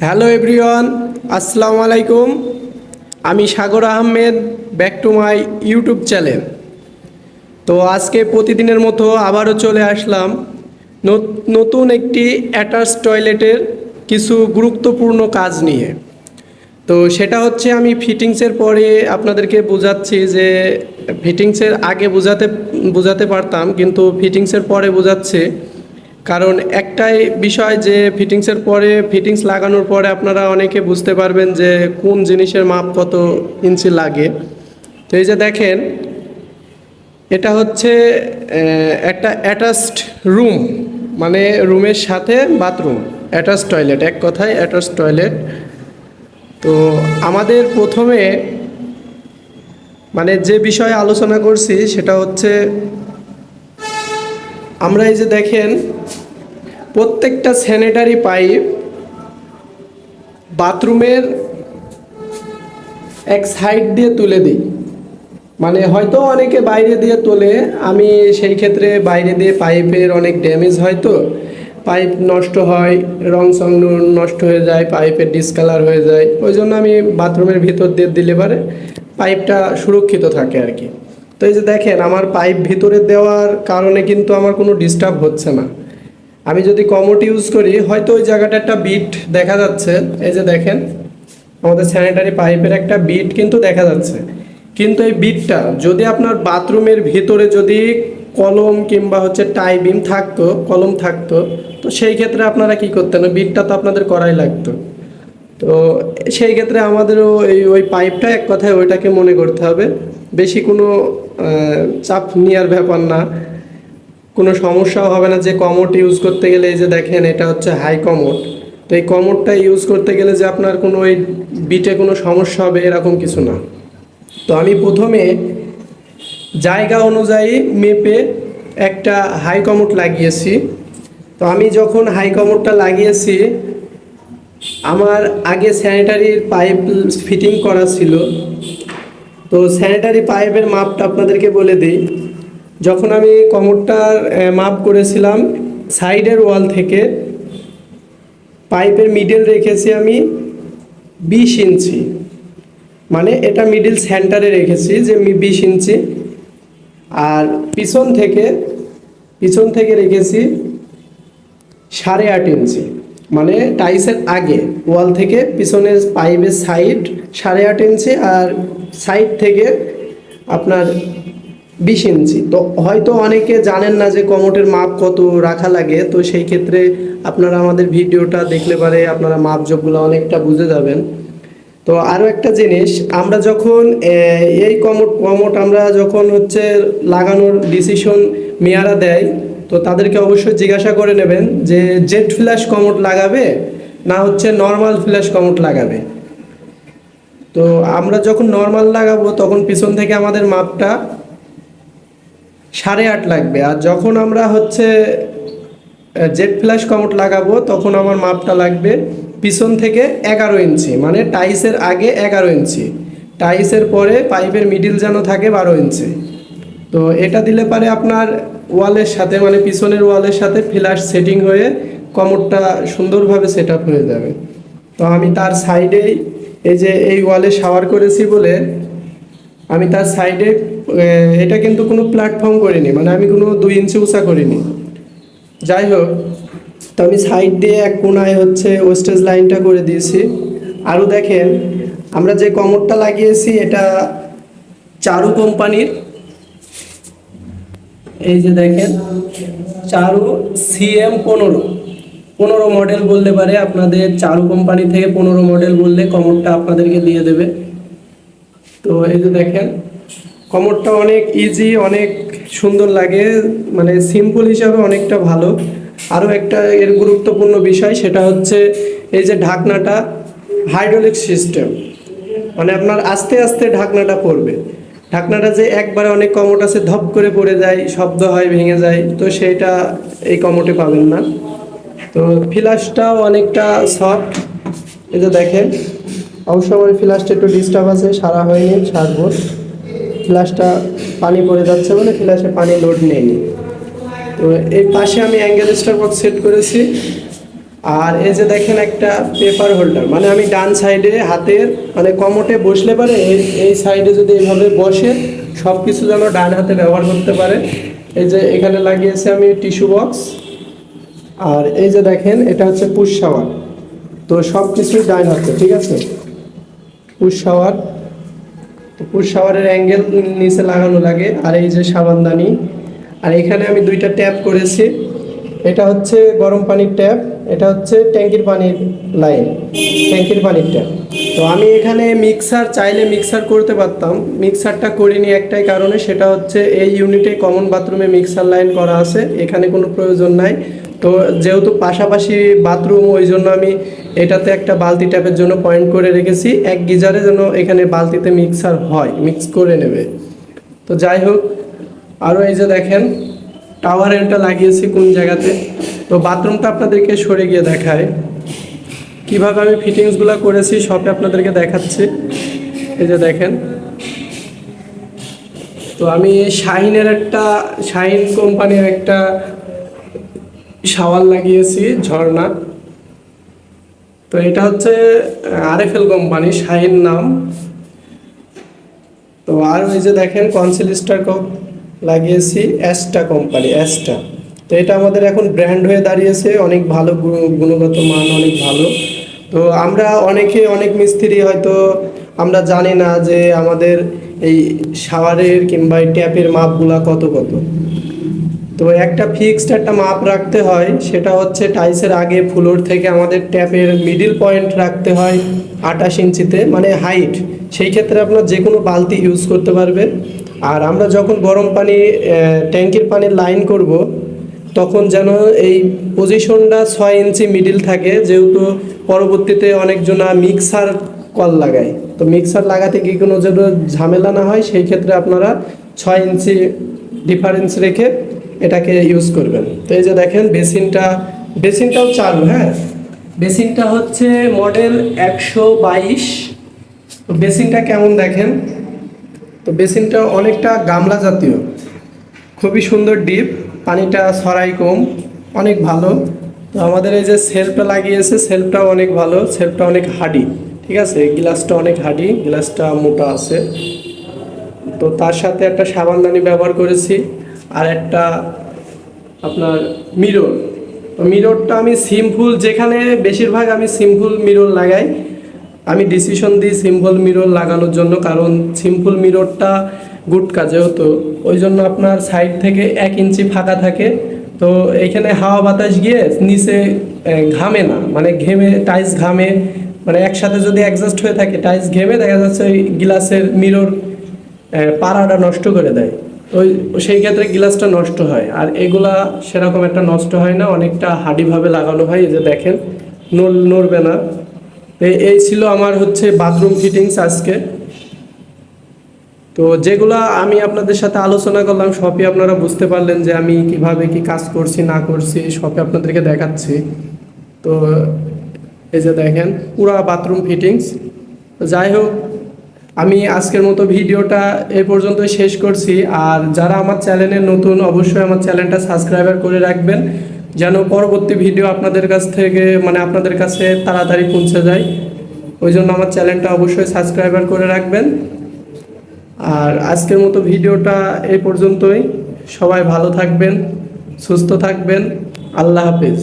Hello everyone আসসালামু আলাইকুম আমি Sagar Ahmed back to my YouTube channel তো আজকে প্রতিদিনের মতো আবারও চলে আসলাম। নত- নতুন একটি অ্যাটাচ টয়লেটের কিছু গুরুত্বপূর্ণ কাজ নিয়ে। তো সেটা হচ্ছে আমি ফিটিংসের পরে আপনাদেরকে বোঝাচ্ছি যে ফিটিংসের আগে বোঝাতে বোঝাতে পারতাম, কিন্তু ফিটিংসের পরে বোঝাচ্ছে কারণ একটাই বিষয় যে ফিটিংসের পরে ফিটিংস লাগানোর পরে আপনারা অনেকে বুঝতে পারবেন যে কোন জিনিসের মাপ কত ইঞ্চি লাগে। তো এই যে দেখেন, এটা হচ্ছে একটা অ্যাটাচড রুম মানে রুমের সাথে বাথরুম অ্যাটাচ টয়লেট এক কথায় অ্যাটাচ টয়লেট তো আমাদের প্রথমে মানে যে বিষয়ে আলোচনা করছি সেটা হচ্ছে, আমরা এই যে দেখেন প্রত্যেকটা স্যানিটারি পাইপ বাথরুমের এক সাইড দিয়ে তুলে দিই। মানে হয়তো অনেকে বাইরে দিয়ে তোলে, আমি সেই ক্ষেত্রে বাইরে দিয়ে পাইপের অনেক ড্যামেজ হয় তো। পাইপ নষ্ট হয়, রং সং নষ্ট হয়ে যায়, পাইপের ডিসকালার হয়ে যায়। ওই জন্য আমি বাথরুমের ভিতর দিয়ে দিলে পারে পাইপটা সুরক্ষিত থাকে আর কি। তো এই যে দেখেন, আমার পাইপ ভিতরে দেওয়ার কারণে কিন্তু আমার কোনো ডিস্টার্ব হচ্ছে না। আমি যদি কমোট ইউজ করি, হয়তো ওই জায়গাটা একটা বিট দেখা যাচ্ছে। এই যে দেখেন, আমাদের স্যানিটারি পাইপের একটা বিট কিন্তু দেখা যাচ্ছে। কিন্তু এই বিটটা যদি আপনার বাথরুমের ভিতরে যদি কলম কিংবা হচ্ছে টাই বিম থাকতো, কলম থাকতো, তো সেই ক্ষেত্রে আপনারা কি করতেন? বিটটা তো আপনাদের করাই লাগতো। তো সেই ক্ষেত্রে আমাদেরও এই, ওই পাইপটা এক কথায় ওইটাকে মনে করতে হবে। বেশি কোনো চাপ নেওয়ার ব্যাপার না। কোনো সমস্যাও হবে না যে কমোট ইউজ করতে গেলে এই যে দেখেন, এটা হচ্ছে হাই কমোট তো এই কমোটটা ইউজ করতে গেলে যে আপনার কোনো ওই বিটে কোনো সমস্যা হবে এরকম কিছু না। তো আমি প্রথমে জায়গা অনুযায়ী মেপে একটা হাই কমোট লাগিয়েছি। তো আমি যখন হাই কমোটটা লাগিয়েছি, আমার আগে স্যানিটারির পাইপ ফিটিং করা ছিল। তো স্যানিটারি পাইপের মাপটা আপনাদেরকে বলে দিই। যখন আমি কমোডটার মাপ করেছিলাম, সাইডের ওয়াল থেকে, পাইপের মিডল রেখেছি আমি বিশ ইঞ্চি। মানে এটা মিডিল সেন্টারে রেখেছি যে বিশ ইঞ্চি। আর পিছন থেকে পিছন থেকে রেখেছি সাড়ে আট ইঞ্চি। মানে টাইসের আগে, ওয়াল থেকে পিছনের পাইপের সাইড সাড়ে আট ইঞ্চি আর সাইড থেকে আপনার বিশ ইঞ্চি। তো হয়তো অনেকে জানেন না যে কমোটের মাপ কত রাখা লাগে, তো সেই ক্ষেত্রে আপনারা আমাদের ভিডিওটা দেখলে পারে আপনারা মাপ যোগগুলো অনেকটা বুঝে যাবেন। তো আরও একটা জিনিস, আমরা যখন এই কমোট কমোট আমরা যখন হচ্ছে লাগানোর ডিসিশন মেয়ারা দেয়, তো তাদেরকে অবশ্যই জিজ্ঞাসা করে নেবেন যে জেট ফ্ল্যাশ কমোট লাগাবে না হচ্ছে নর্মাল ফ্ল্যাশ কমোট লাগাবে। তো আমরা যখন নর্মাল লাগাবো তখন পিছন থেকে আমাদের মাপটা সাড়ে আট লাগবে। আর যখন আমরা হচ্ছে জেট ফ্ল্যাশ কমোট লাগাবো, তখন আমার মাপটা লাগবে পিছন থেকে এগারো ইঞ্চি মানে টাইসের আগে এগারো ইঞ্চি। টাইসের পরে পাইপের মিডিল যেন থাকে বারো ইঞ্চি। তো এটা দিলে পারে আপনার ওয়ালের সাথে মানে পিছনের ওয়ালের সাথে ফ্ল্যাশ সেটিং হয়ে কমোডটা সুন্দরভাবে সেট হয়ে যাবে। তো আমি তার সাইডেই এই যে এই ওয়ালে শাওয়ার করেছি বলে আমি তার সাইডে এটা কিন্তু কোনো প্ল্যাটফর্ম করিনি মানে আমি কোনো দুই ইঞ্চি উঁচা করিনি। যাই হোক, তো আমি সাইড দিয়ে এক কোনায় হচ্ছে ওয়েস্টেজ লাইনটা করে দিয়েছি। আরও দেখেন, আমরা যে কমরটা লাগিয়েছি, এটা চারু কোম্পানির। এই যে দেখেন, চারু সিএম পনেরো। পনেরো মডেল বললে পারে, আপনাদের চারু কোম্পানি থেকে পনেরো মডেল বললে কমরটা আপনাদেরকে দিয়ে দেবে। তো এই যে দেখেন, কমরটা অনেক ইজি অনেক সুন্দর লাগে মানে সিম্পল হিসাবে অনেকটা ভালো। আরও একটা এর গুরুত্বপূর্ণ বিষয়, সেটা হচ্ছে এই যে ঢাকনাটা হাইড্রোলিক সিস্টেম মানে আপনার আস্তে আস্তে ঢাকনাটা পড়বে। ঢাকনাটা যে একবারে অনেক কমোট আছে, ধপ করে পড়ে যায়, শব্দ হয়, ভেঙে যায়, তো সেটা এই কমোটে পাবেন না। তো ফ্লাশটাও অনেকটা সফট যে দেখেন অবশ্য আমার ফ্লাশটা একটু ডিস্টার্ব আছে, সারা হয়নি ছাড়বো ফ্লাশটা পানি পড়ে যাচ্ছে বলে ফ্লাশে পানি লোড নেয়নি। তো এই পাশে আমি অ্যাঙ্গেল বক্স সেট করেছি। আর এই যে দেখেন একটা পেপার হোল্ডার মানে আমি ডান সাইডে হাতের মানে কমোটে বসলে পারে, এই এই সাইডে যদি এইভাবে বসে সব কিছু যেন ডান হাতে ব্যবহার করতে পারে। এই যে এখানে লাগিয়েছি আমি টিস্যু বক্স আর এই যে দেখেন, এটা হচ্ছে পুষ শাওয়ার তো সব কিছুই ডান হাতে, ঠিক আছে? Push shower. তো পুশ শাওয়ারের অ্যাঙ্গেল নিচে লাগানো লাগে, আর এই যে সাবানদানি আর এখানে আমি দুইটা ট্যাপ করেছি। এটা হচ্ছে গরম পানির ট্যাপ, এটা হচ্ছে ট্যাঙ্কির পানির লাইন, ট্যাঙ্কির পানির ট্যাপ। তো আমি এখানে মিক্সার চাইলে মিক্সার করতে পারতাম। মিক্সারটা করিনি একটাই কারণে, সেটা হচ্ছে এই ইউনিটে কমন বাথরুমে মিক্সার লাইন করা আছে, এখানে কোনো প্রয়োজন নাই। তো যেহেতু পাশাপাশি বাথরুম ওই জন্য আমি এটাতে একটা বালতি ট্যাপের জন্য পয়েন্ট করে রেখেছি। এক গিজারে যেন এখানে বালতিতে মিক্সার হয় মিক্স করে নেবে। তো যাই হোক আরও এই যে দেখেন টাওয়ার এটা লাগিয়েছি কোন জায়গাতে। তো বাথরুমটা আপনাদেরকে সরে গিয়ে দেখায় কীভাবে আমি ফিটিংসগুলো করেছি সবই আপনাদেরকে দেখাচ্ছি। এই যে দেখেন। তো আমি শাহিনের একটা, শাহিন কোম্পানির একটা শাওয়ার লাগিয়েছি, ঝর্ণা। তো এটা হচ্ছে আরএফএল কোম্পানি, শাহিন নাম। তো আর ওই যে দেখেন, কনসিল স্টার লাগিয়েছি, অ্যাস্টা কোম্পানি, অ্যাস্টা। তো এটা আমাদের এখন ব্র্যান্ড হয়ে দাঁড়িয়েছে, অনেক ভালো গুণগত মান অনেক ভালো। তো আমরা অনেকে, অনেক মিস্ত্রি হয়তো আমরা জানি না যে আমাদের এই শাওয়ারের কিংবা এই ট্যাপের মাপগুলা কত কত। তো একটা ফিক্সড একটা মাপ রাখতে হয়, সেটা হচ্ছে টাইসের আগে ফ্লোর থেকে আমাদের ট্যাপের মিডিল পয়েন্ট রাখতে হয় আঠাশ ইঞ্চিতে মানে হাইট সেই ক্ষেত্রে আপনার যে কোনো বালতি ইউজ করতে পারবেন। আর আমরা যখন গরম পানি ট্যাঙ্কির পানির লাইন করব, তখন যেন এই পজিশনটা ছয় ইঞ্চি মিডিল থাকে, যেহেতু পরবর্তীতে অনেকজনা মিক্সার কল লাগায়। তো মিক্সার লাগাতে কি কোনো যেন ঝামেলা না হয়, সেই ক্ষেত্রে আপনারা ছয় ইঞ্চি ডিফারেন্স রেখে এটাকে ইউজ করবেন। তো এই যে দেখেন, বেসিনটা, বেসিনটাও চালু হ্যাঁ? বেসিনটা হচ্ছে মডেল একশো বাইশ। তো বেসিনটা কেমন দেখেন? তো বেসিনটা অনেকটা গামলা জাতীয়। খুবই সুন্দর ডিপ পানিটা ছড়াই কম, অনেক ভালো। তো আমাদের এই যে সেলফটা লাগিয়েছে সেলফটাও অনেক ভালো সেলফটা অনেক হাডি ঠিক আছে? গ্লাসটা অনেক হাডি গ্লাসটা মোটা আছে। তো তার সাথে একটা সাবানদানি ব্যবহার করেছি। আর একটা আপনার মিরর তো মিররটা আমি সিম্পল যেখানে বেশিরভাগ আমি সিম্পল মিরর লাগাই। আমি ডিসিশন দিই সিম্পল মিরর লাগানোর জন্য, কারণ সিম্পল মিররটা গুড কাজে হতো ওই জন্য আপনার সাইড থেকে এক ইঞ্চি ফাঁকা থাকে। তো এইখানে হাওয়া বাতাস গিয়ে নিচে ঘামে না। মানে ঘেমে টাইস ঘামে। মানে একসাথে যদি অ্যাডজাস্ট হয়ে থাকে টাইস ঘেমে, দেখা যাচ্ছে ওই গ্লাসের মিরর পাড়াটা নষ্ট করে দেয়। ওই সেই ক্ষেত্রে গ্লাসটা নষ্ট হয়। আর এগুলা সেরকম একটা নষ্ট হয় না, অনেকটা হাডিভাবে লাগানো হয়, এই যে দেখেন, নড়, নড়বে না। এই ছিল আমার হচ্ছে বাথরুম ফিটিংস আজকে। তো যেগুলা আমি আপনাদের সাথে আলোচনা করলাম, সবই আপনারা বুঝতে পারলেন যে আমি কীভাবে কি কাজ করছি, না করছি, সবই আপনাদেরকে দেখাচ্ছি। তো এই যে দেখেন, পুরা বাথরুম ফিটিংস যাই হোক আমি আজকের মতো ভিডিওটা এ পর্যন্ত শেষ করছি। আর যারা আমার চ্যানেলে নতুন, অবশ্যই আমার চ্যানেলটা সাবস্ক্রাইবার করে রাখবেন, যেন পরবর্তী ভিডিও আপনাদের কাছ থেকে মানে আপনাদের কাছে তাড়াতাড়ি পৌঁছে যায়। ওই জন্য আমার চ্যানেলটা অবশ্যই সাবস্ক্রাইবার করে রাখবেন। আর আজকের মতো ভিডিওটা এই পর্যন্তই। সবাই ভালো থাকবেন, সুস্থ থাকবেন। আল্লাহ হাফিজ।